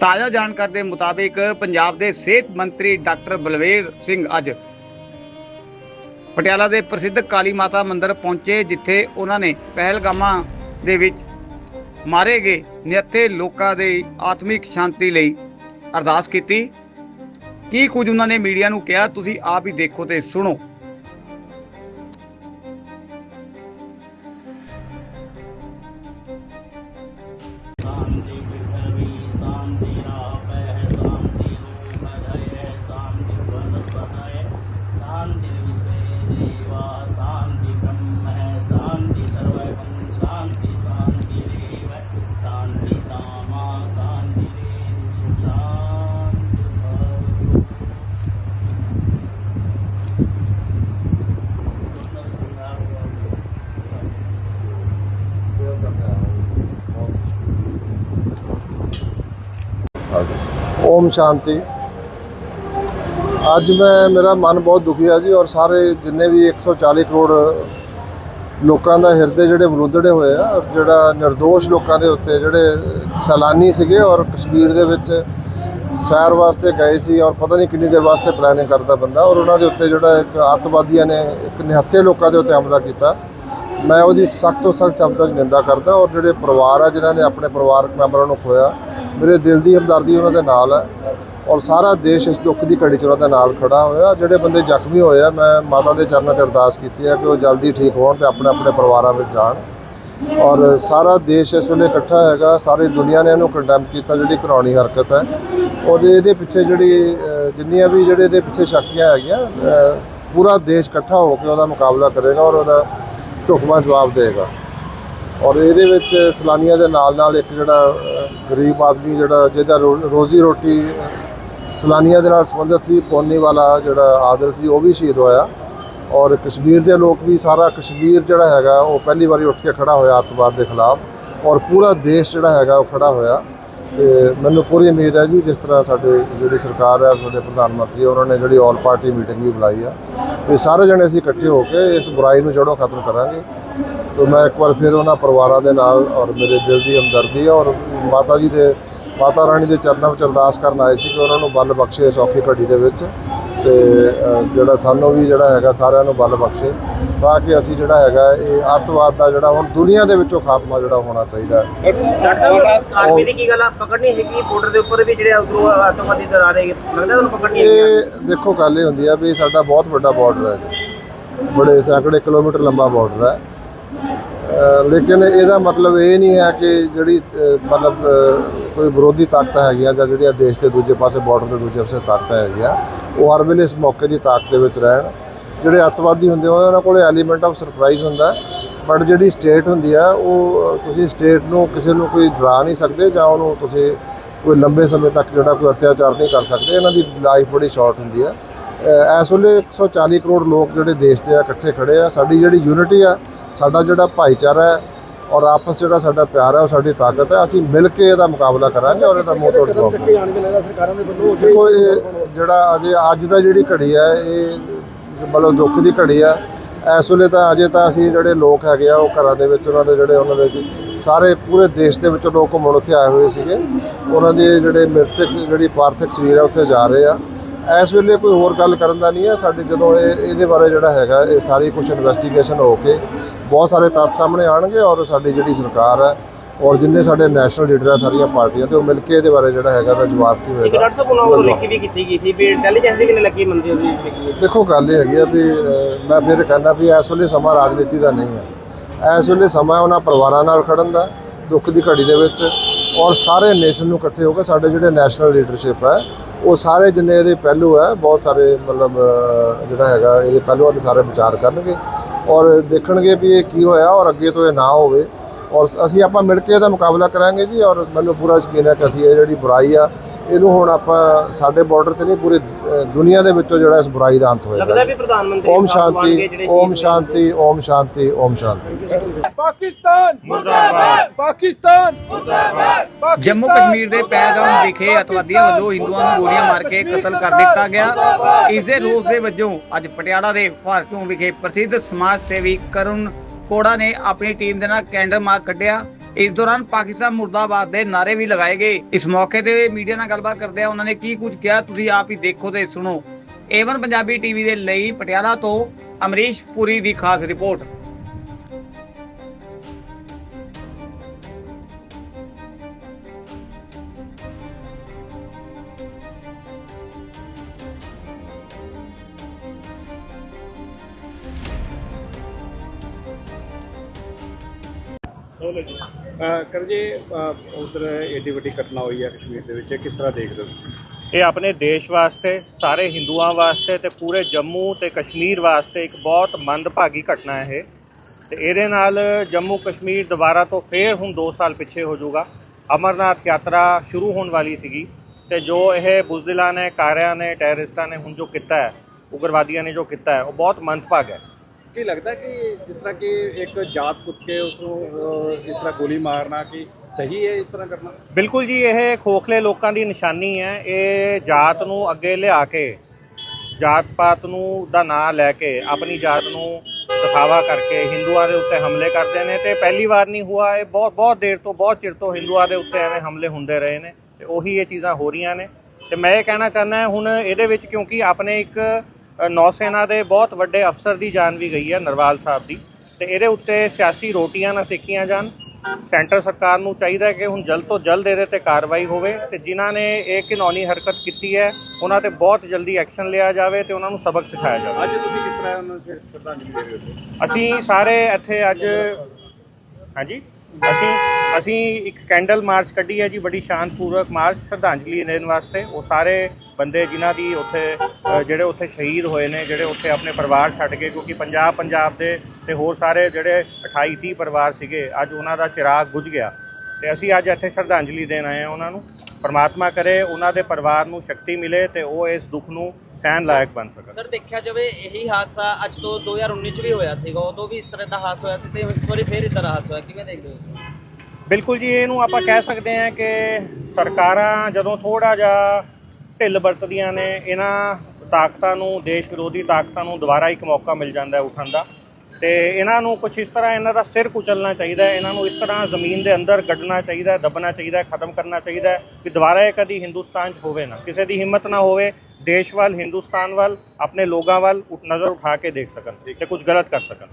ਤਾਜ਼ਾ ਜਾਣਕਾਰੀ ਦੇ ਮੁਤਾਬਿਕ ਪੰਜਾਬ ਦੇ ਸਿਹਤ ਮੰਤਰੀ ਡਾਕਟਰ ਬਲਵੇਰ ਸਿੰਘ ਅੱਜ ਪਟਿਆਲਾ ਦੇ ਪ੍ਰਸਿੱਧ ਕਾਲੀ ਮਾਤਾ ਮੰਦਿਰ ਪਹੁੰਚੇ, ਜਿੱਥੇ ਉਹਨਾਂ ਨੇ ਪਹਿਲਗਾਮਾਂ ਦੇ ਵਿੱਚ ਮਾਰੇ ਗਏ ਨਿਹੱਥੇ ਲੋਕਾਂ ਦੇ ਆਤਮਿਕ ਸ਼ਾਂਤੀ ਲਈ ਅਰਦਾਸ ਕੀਤੀ। ਕੀ ਕੁਝ ਉਹਨਾਂ ਨੇ ਮੀਡੀਆ ਨੂੰ ਕਿਹਾ? ਤੁਸੀਂ ਆਪ ਹੀ ਦੇਖੋ ਤੇ ਸੁਣੋ। शांति ਓਮ ਸ਼ਾਂਤੀ। ਅੱਜ ਮੈਂ, ਮੇਰਾ ਮਨ ਬਹੁਤ ਦੁਖੀ ਹੈ ਜੀ ਔਰ ਸਾਰੇ ਜਿੰਨੇ ਵੀ 140 ਕਰੋੜ ਲੋਕਾਂ ਦਾ ਹਿਰਦੇ ਜਿਹੜੇ ਬਲੂਦੜੇ ਹੋਏ ਆ ਔਰ ਜਿਹੜਾ નિર્ਦੋਸ਼ ਲੋਕਾਂ ਦੇ ਉੱਤੇ ਜਿਹੜੇ ਸੈਲਾਨੀ ਸੀਗੇ ਔਰ ਕਸ਼ਮੀਰ ਦੇ ਵਿੱਚ ਸੈਰ ਵਾਸਤੇ ਗਏ ਸੀ ਔਰ ਪਤਾ ਨਹੀਂ ਕਿੰਨੀ ਦੇਰ ਵਾਸਤੇ ਪਲੈਨਿੰਗ ਕਰਦਾ ਬੰਦਾ ਔਰ ਉਹਨਾਂ ਦੇ ਉੱਤੇ ਜਿਹੜਾ ਇੱਕ ਅੱਤਵਾਦੀਆਂ ਨੇ ਇੱਕ ਨਿਹੱਤੇ ਲੋਕਾਂ ਦੇ ਉੱਤੇ ਹਮਲਾ ਕੀਤਾ। ਮੈਂ ਉਹਦੀ ਸਖਤ ਤੋਂ ਸਖਤ ਸ਼ਬਦਾਂ 'ਚ ਨਿੰਦਾ ਕਰਦਾ ਔਰ ਜਿਹੜੇ ਪਰਿਵਾਰ ਆ, ਜਿਨ੍ਹਾਂ ਨੇ ਆਪਣੇ ਪਰਿਵਾਰਕ ਮੈਂਬਰਾਂ ਨੂੰ ਖੋਇਆ, ਮੇਰੇ ਦਿਲ ਦੀ ਹਮਦਰਦੀ ਉਹਨਾਂ ਦੇ ਨਾਲ ਹੈ ਔਰ ਸਾਰਾ ਦੇਸ਼ ਇਸ ਦੁੱਖ ਦੀ ਘੜੀ 'ਚ ਉਹਨਾਂ ਦੇ ਨਾਲ ਖੜਾ ਹੋਇਆ। ਜਿਹੜੇ ਬੰਦੇ ਜ਼ਖਮੀ ਹੋਏ ਆ, ਮੈਂ ਮਾਤਾ ਦੇ ਚਰਨਾਂ 'ਚ ਅਰਦਾਸ ਕੀਤੀ ਹੈ ਕਿ ਉਹ ਜਲਦੀ ਠੀਕ ਹੋਣ ਤੇ ਆਪਣੇ ਆਪਣੇ ਪਰਿਵਾਰਾਂ ਵਿੱਚ ਜਾਣ। ਔਰ ਸਾਰਾ ਦੇਸ਼ ਇਸ ਵੇਲੇ ਇਕੱਠਾ ਹੈਗਾ, ਸਾਰੀ ਦੁਨੀਆ ਨੇ ਇਹਨੂੰ ਕੰਡੈਮ ਕੀਤਾ, ਜਿਹੜੀ ਕਰਾਉਣੀ ਹਰਕਤ ਹੈ। ਔਰ ਇਹਦੇ ਪਿੱਛੇ ਜਿਹੜੀ ਜਿੰਨੀਆਂ ਵੀ ਜਿਹੜੇ ਇਹਦੇ ਪਿੱਛੇ ਸ਼ਕਤੀਆਂ ਹੈਗੀਆਂ ਪੂਰਾ ਦੇਸ਼ ਇਕੱਠਾ ਹੋ ਕੇ ਉਹਦਾ ਮੁਕਾਬਲਾ ਕਰੇਗਾ ਔਰ ਉਹਦਾ ਢੁਕਵਾਂ ਜਵਾਬ ਦੇਗਾ। ਔਰ ਇਹਦੇ ਵਿੱਚ ਸੈਲਾਨੀਆਂ ਦੇ ਨਾਲ ਨਾਲ ਇੱਕ ਜਿਹੜਾ ਗਰੀਬ ਆਦਮੀ ਜਿਹੜਾ, ਜਿਹਦਾ ਰੋ- ਰੋਜ਼ੀ ਰੋਟੀ ਸੈਲਾਨੀਆਂ ਦੇ ਨਾਲ ਸੰਬੰਧਿਤ ਸੀ, ਪੋਨੀ ਵਾਲਾ ਜਿਹੜਾ ਆਦਲ ਸੀ, ਉਹ ਵੀ ਸ਼ਹੀਦ ਹੋਇਆ। ਔਰ ਕਸ਼ਮੀਰ ਦੇ ਲੋਕ ਵੀ ਸਾਰਾ ਕਸ਼ਮੀਰ ਜਿਹੜਾ ਹੈਗਾ, ਉਹ ਪਹਿਲੀ ਵਾਰੀ ਉੱਠ ਕੇ ਖੜਾ ਹੋਇਆ ਅੱਤਵਾਦ ਦੇ ਖਿਲਾਫ। ਔਰ ਪੂਰਾ ਦੇਸ਼ ਜਿਹੜਾ ਹੈਗਾ, ਉਹ ਖੜਾ ਹੋਇਆ। ਤੇ ਮੈਨੂੰ ਪੂਰੀ ਉਮੀਦ ਹੈ ਜੀ ਜਿਸ ਤਰ੍ਹਾਂ ਸਾਡੇ ਜਿਹੜੀ ਸਰਕਾਰ ਹੈ, ਸਾਡੇ ਪ੍ਰਧਾਨ ਮੰਤਰੀ ਉਹਨਾਂ ਨੇ ਜਿਹੜੀ ਆਲ ਪਾਰਟੀ ਮੀਟਿੰਗ ਵੀ ਬੁਲਾਈ ਆ। ਤੇ ਸਾਰੇ ਜਣੇ ਅਸੀਂ ਇਕੱਠੇ ਹੋ ਕੇ ਇਸ ਬੁਰਾਈ ਨੂੰ ਜੜੋਂ ਖਤਮ ਕਰਾਂਗੇ। ਸੋ ਮੈਂ ਇੱਕ ਵਾਰ ਫਿਰ ਉਹਨਾਂ ਪਰਿਵਾਰਾਂ ਦੇ ਨਾਲ ਔਰ ਮੇਰੇ ਦਿਲ ਦੀ ਹਮਦਰਦੀ ਹੈ ਔਰ ਮਾਤਾ ਜੀ ਦੇ, ਮਾਤਾ ਰਾਣੀ ਦੇ ਚਰਨਾਂ ਵਿੱਚ ਅਰਦਾਸ ਕਰਨ ਆਏ ਸੀ ਕਿ ਉਹਨਾਂ ਨੂੰ ਬਲ ਬਖਸ਼ੇ ਇਸ ਔਖੀ ਘੜੀ ਦੇ ਵਿੱਚ। ਤੇ ਜਿਹੜਾ ਸਾਨੂੰ ਵੀ ਜਿਹੜਾ ਹੈਗਾ ਸਾਰਿਆਂ ਨੂੰ ਬਲ ਬਖਸ਼ੇ ਤਾਂ ਕਿ ਅਸੀਂ ਜਿਹੜਾ ਹੈਗਾ ਇਹ ਅੱਤਵਾਦ ਦਾ ਜਿਹੜਾ ਹੁਣ ਦੁਨੀਆ ਦੇ ਵਿੱਚੋਂ ਖਾਤਮਾ ਜਿਹੜਾ ਹੋਣਾ ਚਾਹੀਦਾ। ਆਰਮੀ ਦੀ ਕੀ ਗੱਲ ਆ? ਪਕੜਨੀ ਹੈਗੀ ਬਾਰਡਰ ਦੇ ਉੱਪਰ ਵੀ ਜਿਹੜੇ ਉਧਰੋਂ ਆਤੰਕਵਾਦੀ ਦਰ ਆ ਰਹੇ ਲੱਗਦਾ ਤੁਹਾਨੂੰ ਪਕੜਨੀ ਹੈਗੀ ਇਹ ਦੇਖੋ ਗੱਲ ਇਹ ਹੁੰਦੀ ਆ ਵੀ ਸਾਡਾ ਬਹੁਤ ਵੱਡਾ ਬਾਰਡਰ ਹੈ ਜੀ। ਬੜੇ ਸੈਂਕੜੇ ਕਿਲੋਮੀਟਰ ਲੰਬਾ ਬਾਰਡਰ ਹੈ। ਲੇਕਿਨ ਇਹਦਾ ਮਤਲਬ ਇਹ ਨਹੀਂ ਹੈ ਕਿ ਜਿਹੜੀ ਮਤਲਬ ਕੋਈ ਵਿਰੋਧੀ ਤਾਕਤ ਹੈਗੀਆਂ ਜਾਂ ਜਿਹੜੀਆਂ ਦੇਸ਼ ਦੇ ਦੂਜੇ ਪਾਸੇ ਬਾਰਡਰ ਦੇ ਦੂਜੇ ਪਾਸੇ ਤਾਕਤਾਂ ਹੈਗੀਆਂ ਉਹ ਹਰ ਵੇਲੇ ਇਸ ਮੌਕੇ ਦੀ ਤਾਕਤ ਦੇ ਵਿੱਚ ਰਹਿਣ। ਜਿਹੜੇ ਅੱਤਵਾਦੀ ਹੁੰਦੇ ਆ, ਉਹਨਾਂ ਕੋਲ ਐਲੀਮੈਂਟ ਆਫ ਸਰਪ੍ਰਾਈਜ਼ ਹੁੰਦਾ ਬਟ ਜਿਹੜੀ ਸਟੇਟ ਹੁੰਦੀ ਆ ਉਹ ਤੁਸੀਂ ਸਟੇਟ ਨੂੰ ਕਿਸੇ ਨੂੰ ਕੋਈ ਡਰਾ ਨਹੀਂ ਸਕਦੇ ਜਾਂ ਉਹਨੂੰ ਤੁਸੀਂ ਕੋਈ ਲੰਬੇ ਸਮੇਂ ਤੱਕ ਜਿਹੜਾ ਕੋਈ ਅਤਿਆਚਾਰ ਨਹੀਂ ਕਰ ਸਕਦੇ। ਇਹਨਾਂ ਦੀ ਲਾਈਫ ਬੜੀ ਸ਼ਾਰਟ ਹੁੰਦੀ ਆ। ਇਸ ਵੇਲੇ 140 ਕਰੋੜ ਲੋਕ ਜਿਹੜੇ ਦੇਸ਼ ਦੇ ਆ, ਇਕੱਠੇ ਖੜੇ ਆ। ਸਾਡੀ ਜਿਹੜੀ ਯੂਨਿਟੀ ਆ, ਸਾਡਾ ਜਿਹੜਾ ਭਾਈਚਾਰਾ ਹੈ ਔਰ ਆਪਸ ਜਿਹੜਾ ਸਾਡਾ ਪਿਆਰ ਹੈ, ਉਹ ਸਾਡੀ ਤਾਕਤ ਹੈ। ਅਸੀਂ ਮਿਲ ਕੇ ਇਹਦਾ ਮੁਕਾਬਲਾ ਕਰਾਂਗੇ ਔਰ ਇਹਦਾ ਮੂੰਹ ਤੋੜ ਜਵਾਬ ਦੇਖੋ, ਇਹ ਜਿਹੜਾ ਅਜੇ, ਅੱਜ ਦਾ ਜਿਹੜੀ ਘੜੀ ਹੈ, ਇਹ ਮਤਲਬ ਦੁੱਖ ਦੀ ਘੜੀ ਆ। ਇਸ ਵੇਲੇ ਤਾਂ ਅਜੇ ਤਾਂ ਅਸੀਂ ਜਿਹੜੇ ਲੋਕ ਹੈਗੇ ਆ, ਉਹ ਘਰਾਂ ਦੇ ਵਿੱਚ, ਉਹਨਾਂ ਦੇ ਜਿਹੜੇ, ਉਹਨਾਂ ਦੇ ਸਾਰੇ ਪੂਰੇ ਦੇਸ਼ ਦੇ ਵਿੱਚੋਂ ਲੋਕ ਘੁੰਮਣ ਉੱਥੇ ਆਏ ਹੋਏ ਸੀਗੇ। ਉਹਨਾਂ ਦੇ ਜਿਹੜੇ ਮ੍ਰਿਤਕ, ਜਿਹੜੀ ਪਾਰਥਿਕ ਸਰੀਰ ਹੈ ਉੱਥੇ ਜਾ ਰਹੇ ਆ। ਇਸ ਵੇਲੇ ਕੋਈ ਹੋਰ ਗੱਲ ਕਰਨ ਦਾ ਨਹੀਂ ਹੈ। ਸਾਡੇ ਜਦੋਂ ਇਹ ਇਹਦੇ ਬਾਰੇ ਜਿਹੜਾ ਹੈਗਾ ਇਹ ਸਾਰੀ ਕੁਝ ਇਨਵੈਸਟੀਗੇਸ਼ਨ ਹੋ ਕੇ ਬਹੁਤ ਸਾਰੇ ਤੱਥ ਸਾਹਮਣੇ ਆਣਗੇ ਔਰ ਸਾਡੀ ਜਿਹੜੀ ਸਰਕਾਰ ਹੈ ਔਰ ਜਿੰਨੇ ਸਾਡੇ ਨੈਸ਼ਨਲ ਲੀਡਰ ਆ ਸਾਰੀਆਂ ਪਾਰਟੀਆਂ ਤੇ ਉਹ ਮਿਲ ਕੇ ਇਹਦੇ ਬਾਰੇ ਜਿਹੜਾ ਹੈਗਾ ਦਾ ਜਵਾਬ ਕੀ ਇੱਕ ਹੋਏਗਾ। ਡਾਕਟਰ ਸਾਹਿਬ ਉਹਨਾਂ ਨੂੰ ਲਿਖੀ ਵੀ ਕੀਤੀ ਗਈ ਸੀ ਵੀ ਇੰਟੈਲੀਜੈਂਸ ਦੀ ਕਿੰਨੇ ਲੱਗੀ ਮੰਦੀ ਉਹਦੀ ਲਿਖੀ ਦੇਖੋ ਗੱਲ ਇਹ ਹੈਗੀ ਆ ਵੀ ਮੈਂ ਫਿਰ ਕਹਿੰਦਾ ਵੀ ਇਸ ਵੇਲੇ ਸਮਾਂ ਰਾਜਨੀਤੀ ਦਾ ਨਹੀਂ ਹੈ। ਇਸ ਵੇਲੇ ਸਮਾਂ ਉਹਨਾਂ ਪਰਿਵਾਰਾਂ ਨਾਲ ਖੜਨ ਦਾ ਦੁੱਖ ਦੀ ਘੜੀ ਦੇ ਵਿੱਚ ਔਰ ਸਾਰੇ ਨੇਸ਼ਨ ਨੂੰ ਇਕੱਠੇ ਹੋ ਕੇ ਸਾਡੇ ਜਿਹੜੇ ਨੈਸ਼ਨਲ ਲੀਡਰਸ਼ਿਪ ਹੈ ਉਹ ਸਾਰੇ ਜਿੰਨੇ ਇਹਦੇ ਪਹਿਲੂ ਹੈ ਬਹੁਤ ਸਾਰੇ ਮਤਲਬ ਜਿਹੜਾ ਹੈਗਾ ਇਹਦੇ ਪਹਿਲੂਆਂ ਤੇ ਸਾਰੇ ਵਿਚਾਰ ਕਰਨਗੇ ਔਰ ਦੇਖਣਗੇ ਵੀ ਇਹ ਕੀ ਹੋਇਆ ਔਰ ਅੱਗੇ ਤੋਂ ਇਹ ਨਾ ਹੋਵੇ। ਔਰ ਅਸੀਂ ਆਪਾਂ ਮਿਲ ਕੇ ਇਹਦਾ ਮੁਕਾਬਲਾ ਕਰਾਂਗੇ ਜੀ ਔਰ ਮੈਨੂੰ ਪੂਰਾ ਯਕੀਨ ਹੈ ਕਿ ਅਸੀਂ ਇਹ ਜਿਹੜੀ ਬੁਰਾਈ ਆ ਇਹਨੂੰ ਹੁਣ ਆਪਾਂ ਸਾਡੇ ਬਾਰਡਰ ਤੇ ਨਹੀਂ ਪੂਰੀ ਦੁਨੀਆ ਦੇ ਵਿੱਚੋਂ ਜਿਹੜਾ ਇਸ ਬੁਰਾਈ ਦਾ ਅੰਤ ਲੱਗਦਾ ਹੋਏਗਾ ਵੀ ਪ੍ਰਧਾਨ ਮੰਤਰੀ ਓਮ ਸ਼ਾਂਤੀ ਓਮ ਸ਼ਾਂਤੀ ਓਮ ਸ਼ਾਂਤੀ ਓਮ ਸ਼ਾਂਤੀ। ਪਾਕਿਸਤਾਨ! ਮੁਰਦਾਬਾਦ। ਪਾਕਿਸਤਾਨ! ਮੁਰਦਾਬਾਦ। ਜੰਮੂ ਕਸ਼ਮੀਰ ਦੇ ਪਹਿਲਗਾਮ ਵਿਖੇ ਅਤਵਾਦੀਆਂ ਵੱਲੋਂ ਹਿੰਦੂਆਂ ਨੂੰ ਗੋਲੀਆਂ ਮਾਰ ਕੇ ਕਤਲ ਕਰ ਦਿੱਤਾ ਗਿਆ। ਇਸ ਦੇ ਰੋਸ ਦੇ ਵਜੋਂ ਅੱਜ ਪਟਿਆਲਾ ਦੇ ਭਾਰਤੋਂ ਵਿਖੇ ਪ੍ਰਸਿੱਧ ਸਮਾਜ ਸੇਵੀ ਕਰੁਣ ਕੋੜਾ ਨੇ ਆਪਣੀ ਟੀਮ ਦੇ ਨਾਲ ਕੈਂਡਲ ਮਾਰਚ ਕੱਢਿਆ। ਇਸ ਦੌਰਾਨ ਪਾਕਿਸਤਾਨ ਮੁਰਦਾਬਾਦ ਦੇ ਨਾਰੇ ਵੀ ਲਗਾਏ ਗਏ। ਇਸ ਮੌਕੇ ਤੇ ਮੀਡੀਆ ਨਾਲ ਗੱਲਬਾਤ ਕਰਦੇ ਆ ਉਹਨਾਂ ਨੇ ਕੀ ਕੁਝ ਕਿਹਾ, ਤੁਸੀਂ ਆਪ ਹੀ ਦੇਖੋ ਤੇ ਸੁਣੋ। ਏਵਨ ਪੰਜਾਬੀ ਟੀਵੀ ਦੇ ਲਈ ਪਟਿਆਲਾ ਤੋਂ ਅਮਰੀਸ਼ ਪੁਰੀ ਦੀ ਖਾਸ ਰਿਪੋਰਟ। ਜੀ ਜੇ ਉਧਰ ਏਡੀ ਵੱਡੀ ਘਟਨਾ ਹੋਈ ਹੈ ਕਸ਼ਮੀਰ ਦੇ ਵਿੱਚ ਕਿਸ ਤਰ੍ਹਾਂ ਦੇਖਦੇ ਹੋ ਇਹ ਆਪਣੇ ਦੇਸ਼ ਵਾਸਤੇ, ਸਾਰੇ ਹਿੰਦੂਆਂ ਵਾਸਤੇ ਤੇ ਪੂਰੇ ਜੰਮੂ ਤੇ ਕਸ਼ਮੀਰ ਵਾਸਤੇ ਇੱਕ ਬਹੁਤ ਮੰਦਭਾਗੀ ਘਟਨਾ ਹੈ ਇਹ। ਤੇ ਇਹਦੇ ਨਾਲ ਜੰਮੂ ਕਸ਼ਮੀਰ ਦੁਬਾਰਾ ਤੋਂ ਫੇਰ ਹੁਣ 2 ਸਾਲ ਪਿੱਛੇ ਹੋ ਜਾਊਗਾ। ਅਮਰਨਾਥ ਯਾਤਰਾ ਸ਼ੁਰੂ ਹੋਣ ਵਾਲੀ ਸੀਗੀ ਤੇ ਜੋ ਇਹ ਬੁਜ਼ਦਿਲਾਂ ਨੇ, ਕਾਰਿਆਂ ਨੇ, ਟੈਰਰਿਸਟਾਂ ਨੇ ਹੁਣ ਜੋ ਕੀਤਾ ਹੈ, ਉਗਰਵਾਦੀਆਂ ਨੇ ਜੋ ਕੀਤਾ ਹੈ, ਉਹ ਬਹੁਤ ਮੰਦਭਾਗ ਹੈ। ਕੀ ਲੱਗਦਾ ਕਿ ਜਿਸ ਤਰ੍ਹਾਂ ਕਿ ਇੱਕ ਜਾਤ ਪੁੱਛ ਕੇ ਉਸ ਨੂੰ ਇਸ ਤਰ੍ਹਾਂ ਗੋਲੀ ਮਾਰਨਾ ਕਿ ਸਹੀ ਹੈ ਇਸ ਤਰ੍ਹਾਂ ਕਰਨਾ? ਬਿਲਕੁਲ ਜੀ, ਇਹ ਖੋਖਲੇ ਲੋਕਾਂ ਦੀ ਨਿਸ਼ਾਨੀ ਹੈ। ਇਹ ਜਾਤ ਨੂੰ ਅੱਗੇ ਲਿਆ ਕੇ ਜਾਤ ਪਾਤ ਨੂੰ ਦਾ ਨਾਂ ਲੈ ਕੇ, ਆਪਣੀ ਜਾਤ ਨੂੰ ਦਿਖਾਵਾ ਕਰਕੇ ਹਿੰਦੂਆਂ ਦੇ ਉੱਤੇ ਹਮਲੇ ਕਰਦੇ ਨੇ ਤੇ ਪਹਿਲੀ ਵਾਰ ਨਹੀਂ ਹੁਆ। ਇਹ ਬਹੁਤ ਬਹੁਤ ਦੇਰ ਤੋਂ, ਬਹੁਤ ਚਿਰ ਤੋਂ ਹਿੰਦੂਆਂ ਦੇ ਉੱਤੇ ਐਵੇਂ ਹਮਲੇ ਹੁੰਦੇ ਰਹੇ ਨੇ ਤੇ ਉਹੀ ਇਹ ਚੀਜ਼ਾਂ ਹੋ ਰਹੀਆਂ ਨੇ। ਤੇ ਮੈਂ ਇਹ ਕਹਿਣਾ ਚਾਹੁੰਦਾ ਹੁਣ ਇਹਦੇ ਵਿੱਚ ਕਿਉਂਕਿ ਆਪਣੇ ਇੱਕ ਨੌਸੈਨਾ ਦੇ ਬਹੁਤ ਵੱਡੇ ਅਫਸਰ ਦੀ ਜਾਨ ਵੀ ਗਈ ਹੈ ਨਰਵਾਲ ਸਾਹਿਬ ਦੀ। ਤੇ ਇਹਦੇ ਉੱਤੇ ਸਿਆਸੀ ਰੋਟੀਆਂ ਨਾ ਸੇਕੀਆਂ ਜਾਣ। ਸੈਂਟਰ ਸਰਕਾਰ ਨੂੰ ਚਾਹੀਦਾ ਕਿ ਹੁਣ ਜਲਦ ਤੋਂ ਜਲਦ ਇਹਦੇ ਤੇ ਕਾਰਵਾਈ ਹੋਵੇ ਤੇ ਜਿਨ੍ਹਾਂ ਨੇ ਇਹ ਘਿਨੌਣੀ ਹਰਕਤ ਕੀਤੀ ਹੈ ਉਹਨਾਂ ਤੇ ਬਹੁਤ ਜਲਦੀ ਐਕਸ਼ਨ ਲਿਆ ਜਾਵੇ ਤੇ ਉਹਨਾਂ ਨੂੰ ਸਬਕ ਸਿਖਾਇਆ ਜਾਵੇ। ਅੱਜ ਤੁਸੀਂ ਕਿਸ ਤਰ੍ਹਾਂ ਉਹਨਾਂ ਨੂੰ ਫਿਰ ਸ਼ਰਧਾਂਜਲੀ ਦੇ ਰਹੇ ਹੋ? ਅਸੀਂ ਸਾਰੇ ਇੱਥੇ ਅੱਜ ਹਾਂਜੀ? ਅਸੀਂ ਅਸੀਂ ਇੱਕ ਕੈਂਡਲ ਮਾਰਚ ਕੱਢੀ ਹੈ ਜੀ, ਬੜੀ ਸ਼ਾਂਤਪੂਰਵਕ ਮਾਰਚ, ਸ਼ਰਧਾਂਜਲੀ ਦੇਣ ਵਾਸਤੇ। ਉਹ ਸਾਰੇ ਬੰਦੇ ਜਿਨ੍ਹਾਂ ਦੀ ਉੱਥੇ ਜਿਹੜੇ ਉੱਥੇ ਸ਼ਹੀਦ ਹੋਏ ਨੇ, ਜਿਹੜੇ ਉੱਥੇ ਆਪਣੇ ਪਰਿਵਾਰ ਛੱਡ ਗਏ, ਕਿਉਂਕਿ ਪੰਜਾਬ ਪੰਜਾਬ ਦੇ ਤੇ ਹੋਰ ਸਾਰੇ ਜਿਹੜੇ 28 30 ਪਰਿਵਾਰ ਸੀਗੇ, ਅੱਜ ਉਹਨਾਂ ਦਾ ਚਿਰਾਗ ਬੁਝ ਗਿਆ। ਤੇ ਅਸੀਂ ਅੱਜ ਇੱਥੇ ਸ਼ਰਧਾਂਜਲੀ ਦੇਣ ਆਏ ਹਾਂ ਉਹਨਾਂ ਨੂੰ। ਪਰਮਾਤਮਾ ਕਰੇ, ਉਹਨਾਂ ਦੇ ਪਰਿਵਾਰ ਨੂੰ ਸ਼ਕਤੀ ਮਿਲੇ ਤੇ ਉਹ ਇਸ ਦੁੱਖ ਨੂੰ ਸਹਿਣ ਲਾਇਕ ਬਣ ਸਕਣ। ਸਰ ਦੇਖਿਆ ਜਾਵੇ, ਇਹੀ ਹਾਦਸਾ ਅੱਜ ਤੋਂ 2019 ਚ ਵੀ ਹੋਇਆ ਸੀਗਾ। ਉਦੋਂ ਵੀ ਇਸ ਤਰ੍ਹਾਂ ਦਾ ਹਾਦਸਾ ਹੋਇਆ ਸੀ ਤੇ ਇਸ ਵਾਰੀ ਫੇਰ ਇਦਾਂ ਦਾ ਹਾਦਸਾ ਹੋਇਆ। ਕਿਵੇਂ ਦੇਖਦੇ ਹੋ ਇਸ ਬਿਲਕੁਲ ਜੀ, ਇਹਨੂੰ ਆਪਾਂ ਕਹਿ ਸਕਦੇ ਹਾਂ ਕਿ ਸਰਕਾਰਾਂ ਜਦੋਂ ਥੋੜਾ ਜਿਹਾ ਢਿੱਲ ਵਰਤਦੀਆਂ ਨੇ, ਇਹਨਾਂ ਤਾਕਤਾਂ ਨੂੰ, ਦੇਸ਼ ਵਿਰੋਧੀ ਤਾਕਤਾਂ ਨੂੰ ਦੁਬਾਰਾ ਇੱਕ ਮੌਕਾ ਮਿਲ ਜਾਂਦਾ ਉੱਠਣ ਦਾ। ਤੇ ਇਹਨਾਂ ਨੂੰ ਕੁਝ ਇਸ ਤਰ੍ਹਾਂ ਇਹਨਾਂ ਦਾ ਸਿਰ ਕੁਚਲਣਾ ਚਾਹੀਦਾ ਇਹਨਾਂ ਨੂੰ ਇਸ ਤਰ੍ਹਾਂ ਜ਼ਮੀਨ ਦੇ ਅੰਦਰ ਗੱਡਣਾ ਚਾਹੀਦਾ ਹੈ, ਦੱਬਣਾ ਚਾਹੀਦਾ ਖਤਮ ਕਰਨਾ ਚਾਹੀਦਾ ਹੈ ਕਿ ਦੁਬਾਰਾ ਇਹ ਕਦੀ ਹਿੰਦੁਸਤਾਨ 'ਚ ਹੋਵੇ ਨਾ। ਕਿਸੇ ਦੀ ਹਿੰਮਤ ਨਾ ਹੋਵੇ, ਦੇਸ਼ ਵੱਲ, ਹਿੰਦੁਸਤਾਨ ਵੱਲ, ਆਪਣੇ ਲੋਕਾਂ ਵੱਲ ਉਠ- ਨਜ਼ਰ ਉਠਾ ਕੇ ਦੇਖ ਸਕਣ ਤੇ ਕੁਝ ਗਲਤ ਕਰ ਸਕਣ।